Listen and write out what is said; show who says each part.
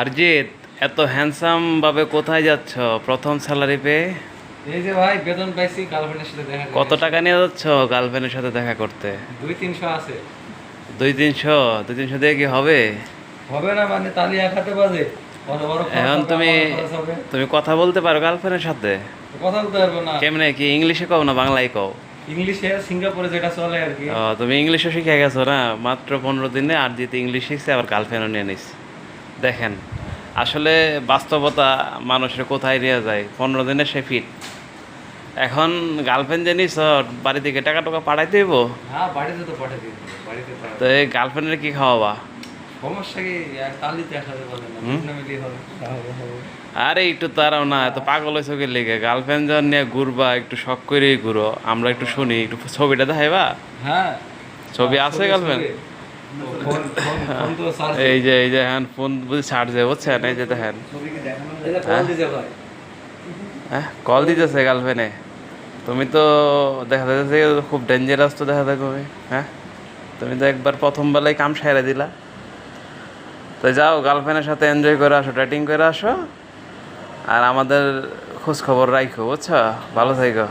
Speaker 1: আরজিৎ এত হ্যান্ডসাম ভাবে কোথায় যাচ্ছ? প্রথম স্যালারি পেয়ে?
Speaker 2: এই যে ভাই বেতন পাইছি গার্লফ্রেন্ডের সাথে দেখা
Speaker 1: কত টাকা নিয়ে যাচ্ছ গার্লফ্রেন্ডের সাথে দেখা করতে?
Speaker 2: দুই তিনশো আছে।
Speaker 1: দুই তিনশো? দুই তিনশো দিয়ে কি হবে?
Speaker 2: হবে না মানে তালি এক বাজে। বড় বড়
Speaker 1: এখন তুমি। তুমি কথা বলতে পারো গার্লফ্রেন্ডের সাথে?
Speaker 2: কথা বলতে পারব না।
Speaker 1: কেমনে কি ইংলিশে কও না বাংলায় কও?
Speaker 2: ইংলিশে সিঙ্গাপুরে যেটা চলে আর কি।
Speaker 1: তুমি ইংলিশও শিখে গেছো না? মাত্র পনেরো দিনে আর যেতে ইংলিশ শিখছে আবার গার্লফ্রেন্ডও নিয়ে নিস দেখেন আসলে বাস্তবতা মানুষের কোথায় নিয়ে যায়? পনেরো দিনে সে ফিট এখন গার্লফ্রেন্ড যে নিস বাড়ি থেকে টাকা টাকা পাঠাইতে হইব
Speaker 2: হ্যাঁ বাড়িতে তো
Speaker 1: এই গার্লফ্রেন্ডের কি খাওয়াবা?
Speaker 2: সমস্যা কি? তালিতে না।
Speaker 1: আরে একটু তারাও না এত পাগল হয়েছে ওকে লেগে? গার্লফ্রেন্ড যখন নিয়ে ঘুরবা একটু শখ করেই ঘুরো। আমরা একটু শুনি একটু ছবিটা দেখাইবা?
Speaker 2: হ্যাঁ।
Speaker 1: ছবি আছে গার্লফ্রেন্ড এই যে এই যে হ্যাঁ ফোন বুঝি ছাড় যায় বুঝছেন? এই যে দেখেন।
Speaker 2: কল
Speaker 1: হ্যাঁ? কল দিতেছে গার্লফ্রেন্ডে তুমি তো দেখা যাচ্ছে খুব ডেঞ্জারাস তো দেখা দেখো হ্যাঁ? তুমি তো একবার প্রথম বেলায় কাম সাইরা দিলা। তো যাও গার্লফ্রেন্ডের সাথে এনজয় করে আসো ডেটিং করে আসো। আর আমাদের খোঁজ খবর রাখো বুঝছ? ভালো থাকো